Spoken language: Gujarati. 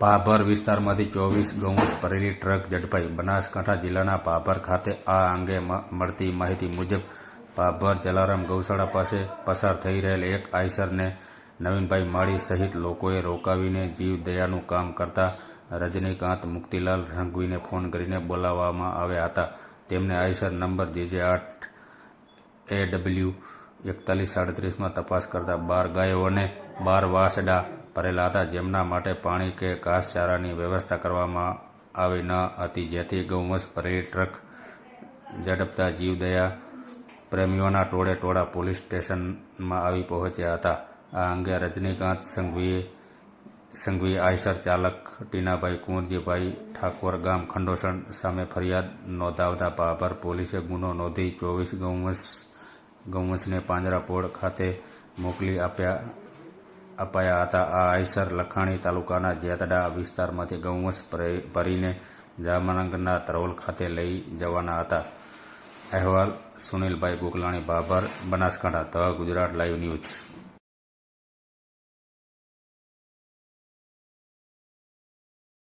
ભાભર વિસ્તારમાંથી ચોવીસ ગૌવંશ ભરેલી ટ્રક ઝડપાઈ. બનાસકાંઠા જિલ્લાના પાભર ખાતે આ અંગે મળતી માહિતી મુજબ પાભર જલારામ ગૌશાળા પાસે પસાર થઈ રહેલ એક આઈસરને નવીનભાઈ માળી સહિત લોકોએ રોકાવીને જીવદયાનું કામ કરતા રજનીકાંત મુક્તિલાલ સંઘવીને ફોન કરીને બોલાવવામાં આવ્યા હતા. તેમને આઈસર નંબર જેજે આઠ એ ડબલ્યુ એકતાલીસ સાડત્રીસમાં તપાસ કરતા બાર ગાયો અને બાર વાસડા ભરેલા હતા જેમના માટે પાણી કે ઘાસચારાની વ્યવસ્થા કરવામાં આવી ન હતી, જેથી ગૌવંશ ભરેલી ટ્રક ઝડપતા જીવદયા પ્રેમીઓના ટોળે ટોળા પોલીસ સ્ટેશનમાં આવી પહોંચ્યા હતા. આ અંગે રજનીકાંત સંઘવીએ, સંઘવી આયસર ચાલક ટીનાભાઈ કુંવરજીભાઈ ઠાકોર ગામ ખંડોસણ સામે ફરિયાદ નોંધાવતા પાભર પોલીસે ગુનો નોંધી ચોવીસ ગૌવંશ ગૌવંશને પાંજરાપોળ ખાતે મોકલી આપ્યા અપાયા હતા. આ આયસર લખાણી તાલુકાના જેતડા વિસ્તારમાંથી ગૌવંશ ભરે- ભરીને જામનગરના તરોલ ખાતે લઈ જવાના હતા. અહેવાલ, Sunilbhai Gokalani Babar, Banaskantha, the Gujarat live news.